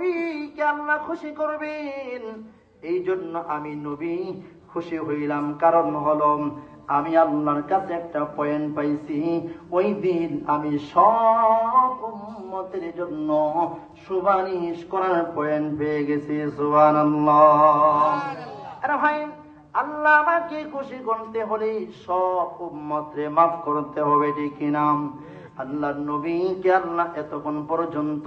নবীকে আল্লাহ খুশি করবেন। এই জন্য আমি নবী খুশি হইলাম। কারণ হলো আমি আল্লাহর কাছে একটা পয়েন্ট পাইছি। ওই দিন আমি সব উম্মতের জন্য সুপারিশ করার পয়েন্ট পেয়ে গেছি। সুবহানাল্লাহ। আরে ভাই আল্লাহ আমাকে খুশি করতে হলে সব উম্মতরে মাফ করতে হবে ঠিক কিনা? আল্লাহ নবীকে আল্লাহ এতক্ষণ পর্যন্ত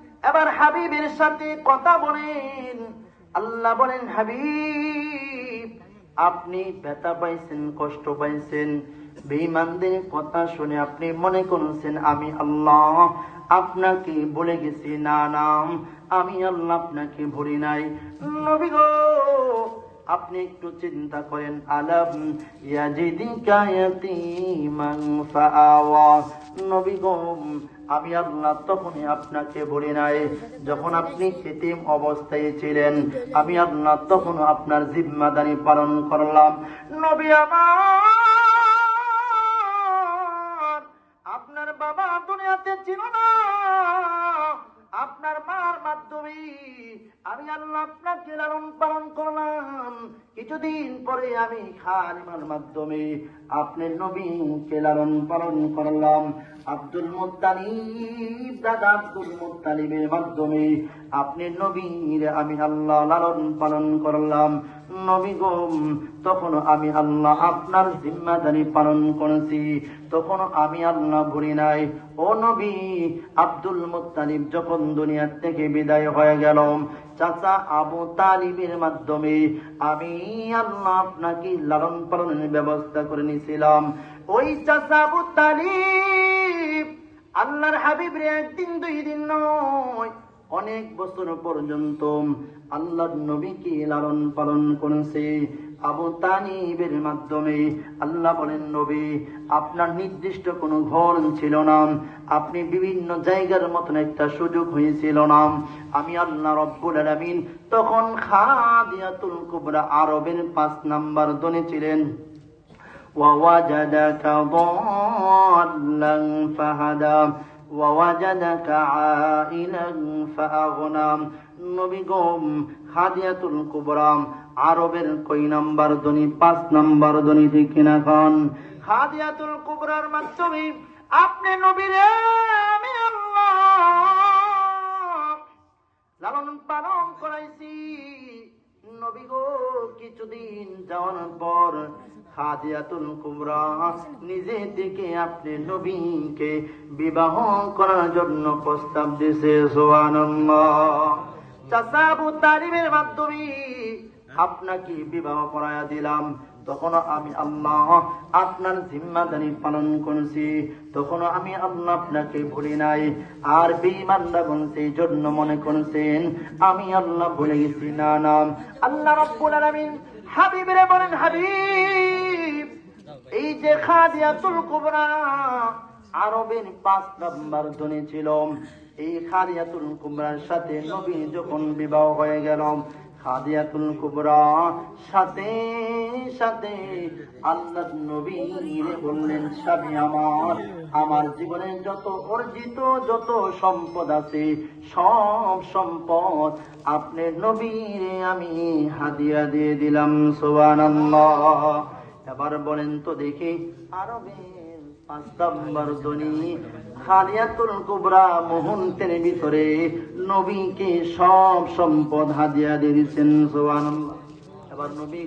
এবার হাবিবের সাথে কথা বলেন। আল্লাহ বলেন, হাবিব, আপনি ব্যথা পাইছেন, কষ্ট পাইছেন, বেঈমানদের কথা শুনে আপনি মনে করছেন, আমি আল্লাহ আপনাকে বলে গেছি, না নাম আমি আল্লাহ আপনাকে ভুলি নাই। নবী গো, আপনি একটু চিন্তা করেন, আলাম ইয়াজিদিকা ইয়াতীমান ফাআওয়া। নবী গো আমি আল্লাহ তখনই আপনাকে বলি নাই, যখন আপনি এতিম অবস্থায় ছিলেন, আমি আল্লাহ তখন আপনার জিম্মাদারি পালন করলাম। নবী আমার, আপনার বাবা দুনিয়াতে ছিল না। আমি আল্লাহ আপনাকে লালন পালন করলাম। কিছুদিন পরে আমি খালিমার মাধ্যমে আপনি নবীকে লালন পালন করলাম। আব্দুল মুত্তালিব, দাদা আব্দুল মুত্তালিবের মাধ্যমে আপনি নবীর আমি আল্লাহ লালন পালন করলাম। নবী গম তখন আমি আল্লাহ আপনার জিম্মাদারি পালন করেছি। তখন আমি আল্লাহ ভুলি নাই। ও নবী, আব্দুল মুত্তালিব যখন দুনিয়ার থেকে বিদায় হয়ে গেল চাচা আবু তালিবের মাধ্যমে আমি আল্লাহ আপনাকে লালন পালনের ব্যবস্থা করে নিয়েছিলাম। ওই চাচা আবু তালিব আল্লাহর হাবিব রে একদিন দুই দিন নয়, অনেক বছর পর্যন্ত আল্লাহর নবীকে লালন পালন করেছে। আবু তানিবের মাধ্যমে আল্লাহ বলেন নবী আপনার নির্দিষ্ট কোনো ঘর ছিল না আপনি বিভিন্ন জায়গার মতন একটা সুযোগ হয়েছিল না আমি আল্লাহ রব্বুল আলামিন তখন খাদিয়াতুল কুবরা আরবের পাঁচ নাম্বার দনে ছিলেন ووجدك ضالا فهدى ووجدك عائلا فأغنى নবী খাদিয়াতুল কুবরাম, আরবের কই নাম্বার দনি পাঁচ নাম্বার দনি ঠিক না খান? খাদিয়াতুল কুবরার মাধ্যমে আপনি নবীরে লালন পালন করাইছি। নবী গো, কিছুদিন যাওয়ার পর খাদিয়াতুল কুবরা নিজে থেকে আপনি নবীকে বিবাহ করার জন্য প্রস্তাব দিছে সুবহানাল্লাহ। তালিবের মাধ্যমে আপনাকে বিবাহ করায়া দিলাম। তখন আমি আল্লাহ আপনার জিম্মাদারি পালন করছি। তখন আমি আল্লাহ আপনাকে ভুলি নাই। আর বেঈমানরা সেই জন্য মনে করছেন, আমি আল্লাহ ভুলে গেছি। না নাম আল্লাহ রব্বুল আলামিন হাবিবরে বলেন, হাবিব, এই যে খাদিয়াতুল কুবরা আরবের পাঁচ নম্বর ধনী ছিল। এই খাদিয়াতুল কুবরার সাথে নবী যখন বিবাহ হয়ে গেল, খাদিয়াতুল কুবরা সাথে সাথে আল্লাহ নবী বললেন, স্বামী আমার আমার জীবনে যত অর্জিত, যত সম্পদ আছে, সব সম্পদ আপনি নবীরে আমি হাদিয়া দিয়ে দিলাম, সুবহানাল্লাহ। এবার বলেন তো দেখি আরবের পাঁচ নাম্বার ধনী খালিয়াতুল কুবরা মুহূর্তের ভিতরে নবীকে সব সম্পদ হাদিয়া দিয়েছেন, সুবহানাল্লাহ। এবার নবী